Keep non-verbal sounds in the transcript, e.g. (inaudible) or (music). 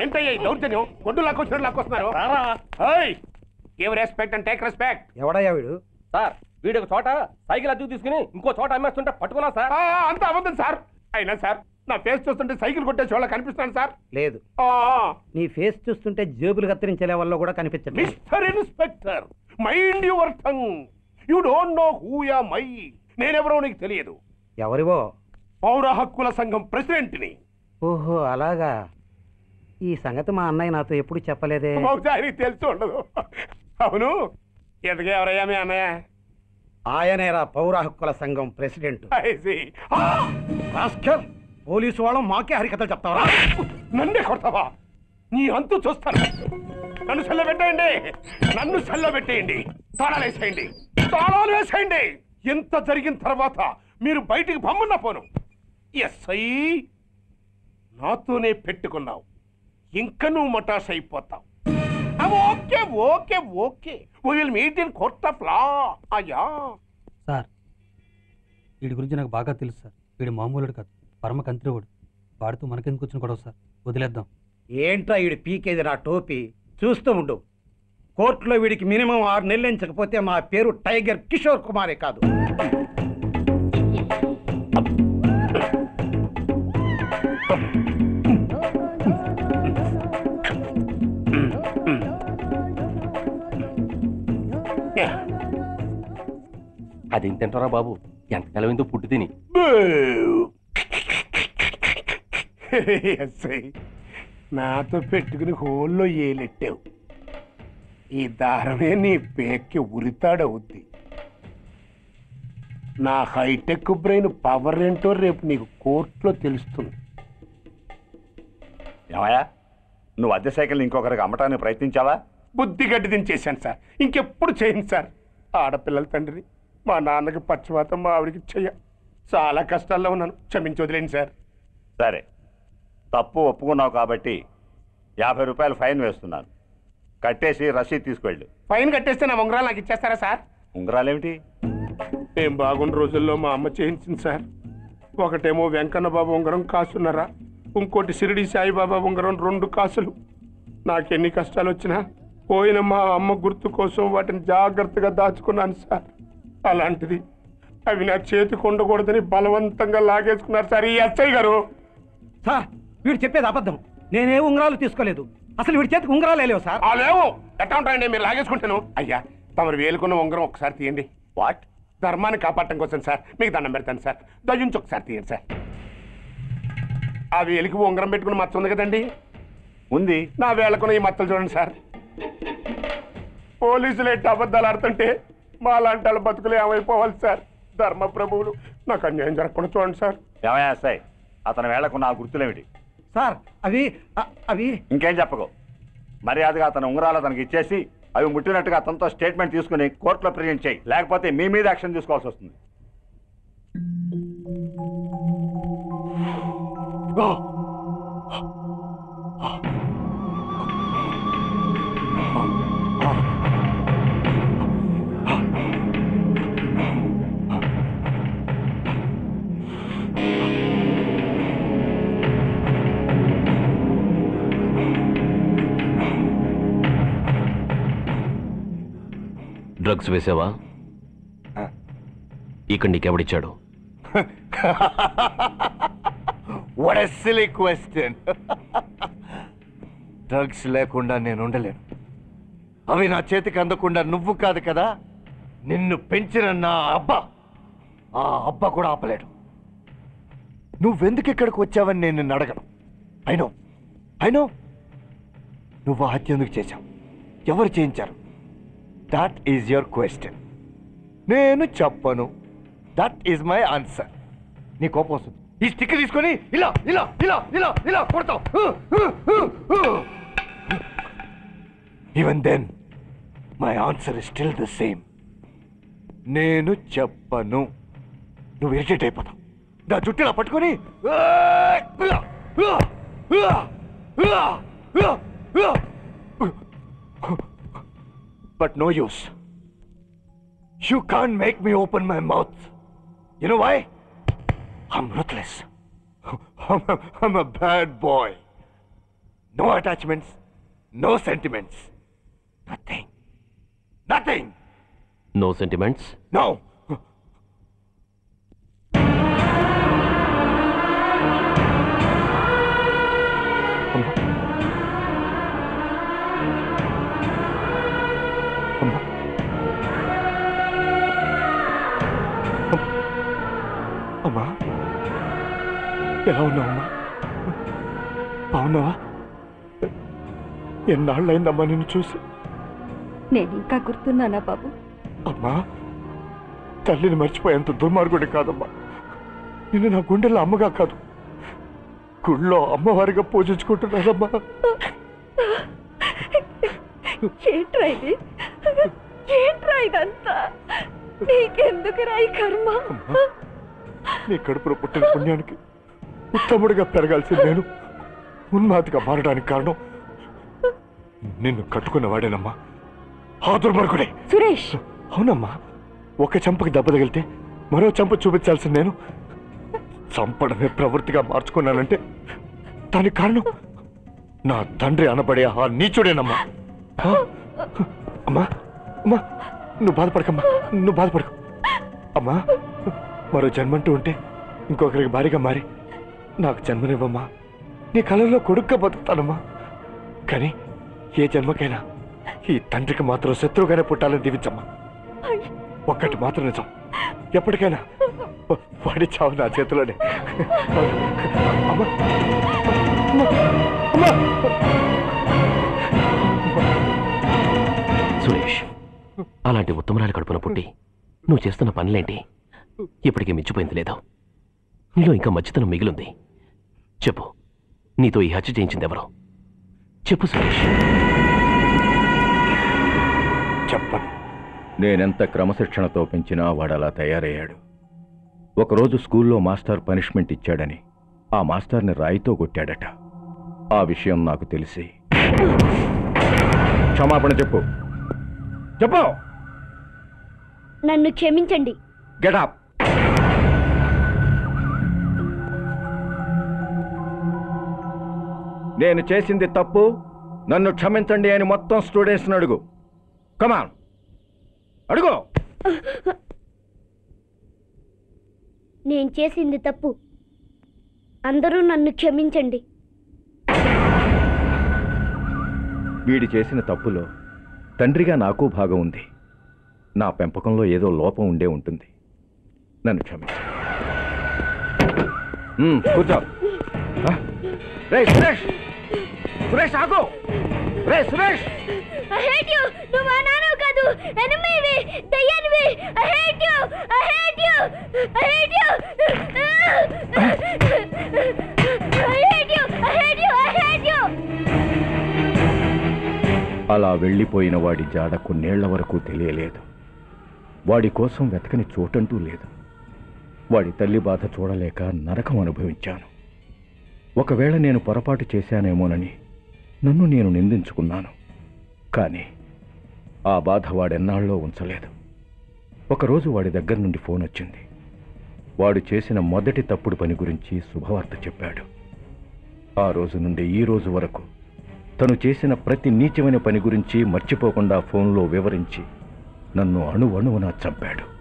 ఏంటయ్యా ఈ దౌర్జన్యం? గొడ్డు లాక్కొచ్చినట్టు లాక్కొస్తున్నారు ఏయ్! Give respect and take respect ఎవడయ్యా వీడు? సార్ వీడు ఒక చోట సైకిల్ అద్దెకు తీసుకుని ఇంకో చోట అమ్మేస్తుంటే పట్టుకున్నా సార్. అంత అబద్ధం సార్. అయినా సార్ నా ఫేస్ చూస్తుంటే సైకిల్ కొట్టే చోళ్ళ కనిపిస్తాను సార్. లేదు. ఆ, నీ ఫేస్ చూస్తుంటే జేబులు కత్తిరించే లెవెల్లో కూడా కనిపించట్లేదు. Mister inspector mind your tongue. You don't know who ya my. నేనెవరో నీకు తెలియదు. ఎవరివో? పౌర హక్కుల సంఘం ప్రెసిడెంట్ని. ఓహో అలాగా. ఈ సంగతి మా అన్నయ్య నాతో ఎప్పుడు చెప్పలేదే. బహుశా తెలిసి ఉండదు. అవును? ఎదగా ఎవరయ్యా మీ అన్నయ్య? ఆయనేరా పౌర హక్కుల సంఘం ప్రెసిడెంట్! రాస్కల్ పోలీసు వాళ్ళం మాకే హరికథలు చెప్తావరా? నన్నే కొడతావా? నీ అంతు చూస్తాను. నన్ను సెల్ల పెట్టేయండి. నన్ను సెల్ల పెట్టేయండి. తాళాలు వేసేయండి. తాళాలు వేసేయండి. ఎంత జరిగిన తర్వాత మీరు బయటికి పమ్మన్న పోను. ఎస్ఐ నాతోనే పెట్టుకున్నావు. ఇంక నువ్వు మటాస్ అయిపోతావు. Okay okay okay. Will meet in court of law అయ్యా. సార్ వీడి గురించి నాకు బాగా తెలుసు సార్. వీడు మామూలుడు కాదు పరమ కంత్రివుడు. వాడితో మనకెందుకు వచ్చిన గొడవ సార్? వదిలేద్దాం. ఏంట్రా వీడి పీకేది నా టోపీ? చూస్తూ ఉండు. కోర్టులో వీడికి మినిమం ఆరు నెలలు ఎంచకపోతే మా పేరు టైగర్ కిషోర్ కుమారే కాదు. అది తింటారా బాబు? ఎంత కలవిందో పుట్టి తిని. (laughs) నాతో పెట్టుకుని హోల్లో ఏలెట్టావు. ఈ దారమే నీ పేక్కి ఉరితాడవుద్ది. నా హైటెక్ బ్రెయిన్ పవర్ ఏంటో రేపు నీకు కోర్టులో తెలుస్తుంది. ఏమయ్యా నువ్వు అద్దె సైకిల్ ఇంకొకరికి అమ్మటానికి ప్రయత్నించావా? బుద్ధి గడ్డి దించేశాను సార్. ఇంకెప్పుడు చేయను సార్. ఆడపిల్లల తండ్రిని. మా నాన్నకి పక్షవాతం మా ఆవిడకి చెయ్య. చాలా కష్టాల్లో ఉన్నాను. క్షమించి వదిలేండి సార్. సరే. తప్పు ఒప్పుకున్నావు కాబట్టి యాభై రూపాయలు ఫైన్ వేస్తున్నాను. కట్టేసి రసీదు తీసుకెళ్ళు. ఫైన్ కట్టేస్తే నా ఉంగరాలు నాకు ఇచ్చేస్తారా సార్? ఉంగరాలేమిటి? ఏం బాగున్న రోజుల్లో మా అమ్మ చేయించింది సార్. ఒకటేమో వెంకన్న బాబు ఉంగరం కాసున్నరా? ఇంకోటి షిరిడి సాయిబాబా ఉంగరం రెండు కాసులు. నాకెన్ని కష్టాలు వచ్చినా పోయిన మా అమ్మ గుర్తు కోసం వాటిని జాగ్రత్తగా దాచుకున్నాను సార్. అలాంటిది. అవి నా చేతికి ఉండకూడదని బలవంతంగా లాగేసుకున్నారు సార్ ఈ ఎస్ఐ గారు. సార్ వీడు చెప్పేది అబద్ధం. నేనే ఉంగరాలు తీసుకోలేదు. అసలు వీడి చేతికి ఉంగరాలు లేవు సార్. ఆ లేవు. ఎట్టా ఉంటాయండి? మీరు లాగేసుకుంటాను. అయ్యా తమరు వేలుకున్న ఉంగరం ఒకసారి తీయండి. వాట్? ధర్మాన్ని కాపాడటం కోసం సార్. మీకు దండం పెడతాను సార్. దయ్యుంచి ఒకసారి తీయండి సార్. ఆ వేలికి ఉంగరం పెట్టుకుని మచ్చ ఉంది కదండి? ఉంది. నా వేళకున్న ఈ మచ్చలు చూడండి సార్. పోలీసులు ఎట్టి అబద్ధాలు ఆడుతుంటే మా లాంటి వాళ్ళ బతుకులు ఏమైపోవాలి సార్? ధర్మ ప్రభువులు నాకు అన్యాయం జరగకుండా చూడండి సార్. ఏమయ్యా సాయి? అతని వేళకున్న ఆ గుర్తులేమిటి? సార్ అవి అవి. ఇంకేం చెప్పకు. మర్యాదగా అతని ఉంగరాలు అతనికి ఇచ్చేసి అవి ముట్టినట్టుగా అతనితో స్టేట్మెంట్ తీసుకుని కోర్టులో ప్రజెంట్ చేయి. లేకపోతే మీ మీద యాక్షన్ తీసుకోవాల్సి వస్తుంది. డ్రగ్స్ వేసావా? ఇక్కడ నీకెవడిచ్చాడు? What a silly question drugs లేకుండా నేను ఉండలేను. అవి నా చేతికి అందకుండా నువ్వు కాదు కదా నిన్ను పెంచిన నా అబ్బా. ఆ అబ్బా కూడా ఆపలేడు. నువ్వెందుకు ఇక్కడికి వచ్చావని నేను నిన్ను అడగను. అయినో అయినో నువ్వు హత్య ఎందుకు చేశావు? ఎవరు చేయించారు? దట్ ఈజ్ యువర్ క్వశ్చన్ నేను చెప్పను. దట్ ఈజ్ మై ఆన్సర్ నీ కోపం వస్తుంది. ఈ స్టిక్ తీసుకొని ఇలా ఇలా ఇలా ఇలా ఇలా కొడతావు. Even then my answer is still the same నేను చెప్పను. నువ్వు ఇరిటేట్ అయిపోతావు. నా జుట్టు ఇలా పట్టుకొని But no use. You can't make me open my mouth. You know why? I'm ruthless. (laughs) I'm a, I'm a bad boy. No attachments, no sentiments. Nothing. Nothing! No sentiments? No! ఎలా ఉన్నావమ్మా? బాగున్నావా? ఎన్నాళ్ళైందమ్మా నిన్ను చూసి? నేను ఇంకా గుర్తున్నానా బాబు? అమ్మా తల్లిని మర్చిపోయేంత దుర్మార్గుడి కాదమ్మా. నిన్ను నా గుండెల్లో అమ్మగా కాదు. గుళ్ళో అమ్మవారిగా పూజించుకుంటున్నానమ్మా. ఏంట్రా ఇది? ఏంట్రా ఇదంతా? నీకెందుకురా ఈ కర్మ? నీ కడుపులో పుట్టిన పుణ్యానికి ఉత్తముడిగా పెరగాల్సిన నేను. ఉన్మాదిగా మారడానికి కారణం నిన్ను కట్టుకున్న వాడేనమ్మా. ఆ దుర్మార్గుడే సురేష్! అవునమ్మా. ఒక చెంపకి దెబ్బ తగిలితే మరో చెంప చూపించాల్సిన నేను. చంపడమే ప్రవృత్తిగా మార్చుకున్నానంటే దానికి కారణం నా తండ్రి అనబడే ఆ నీచుడేనమ్మా? అమ్మా అమ్మా నువ్వు బాధపడకమ్మా నువ్వు బాధపడకు. అమ్మా మరో జన్మంటూ ఉంటే ఇంకొకరికి భారీగా మారి నాకు జన్మనివ్వమ్మా. నీ కళలో కొడుక్క బతుకుతానమ్మా. కానీ ఏ జన్మకైనా ఈ తండ్రికి మాత్రం శత్రువుగానే పుట్టాలని దీవించమ్మా. ఒక్కటి మాత్రం నిజం. ఎప్పటికైనా వాడి చావు నా చేతిలోనే. అమ్మా. అమ్మా. సురేష్ అలాంటి ఉత్తమరాలు కడుపున పుట్టి నువ్వు చేస్తున్న పనులేంటి? ఇప్పటికీ మించిపోయింది లేదా. నీలో ఇంకా మంచితనం మిగిలింది. చెప్పు. నీతో ఈ హత్య చేయించింది ఎవరు చెప్పు సురేష్. చెప్పను. నేనెంత క్రమశిక్షణతో పెంచినా వాడు అలా తయారయ్యాడు. ఒకరోజు స్కూల్లో మాస్టర్ పనిష్మెంట్ ఇచ్చాడని ఆ మాస్టర్ని రాయితో కొట్టాడట. ఆ విషయం నాకు తెలిసి. క్షమాపణ చెప్పు. చెప్పు! నన్ను క్షమించండి. గెటప్! నేను చేసింది తప్పు. నన్ను క్షమించండి అని మొత్తం స్టూడెంట్స్ని అడుగు. కమాన్ అడుగు. నేను చేసింది తప్పు. అందరూ నన్ను క్షమించండి. వీడి చేసిన తప్పులో తండ్రిగా నాకు భాగం ఉంది. నా పెంపకంలో ఏదో లోపం ఉండే ఉంటుంది. నన్ను క్షమించు. కూర్చో. ఆ? సురేష్ ఆగు రే సురేష్ I hate you! నువ్వు మా కాదు ఎనిమివి దయ్యానివి I hate you! I hate you! I hate you! I hate you! I hate you! I hate you! అలా వెళ్ళిపోయిన వాడి జాడ కొన్నేళ్ళ వరకు తెలియలేదు వాడి కోసం వెతకని చోటంటూ లేదు వాడి తల్లి బాధ చూడలేక నరకం అనుభవించాను ఒకవేళ నేను పొరపాటు చేశానేమోనని నన్ను నేను నిందించుకున్నాను. కానీ ఆ బాధ వాడెన్నాళ్ళలో ఉంచలేదు. ఒకరోజు వాడి దగ్గర నుండి ఫోన్ వచ్చింది. వాడు చేసిన మొదటి తప్పుడు పని గురించి శుభవార్త చెప్పాడు. ఆ రోజు నుండి ఈ రోజు వరకు తను చేసిన ప్రతి నీచమైన పని గురించి మర్చిపోకుండా ఫోన్లో వివరించి నన్ను అణువణువున చంపాడు.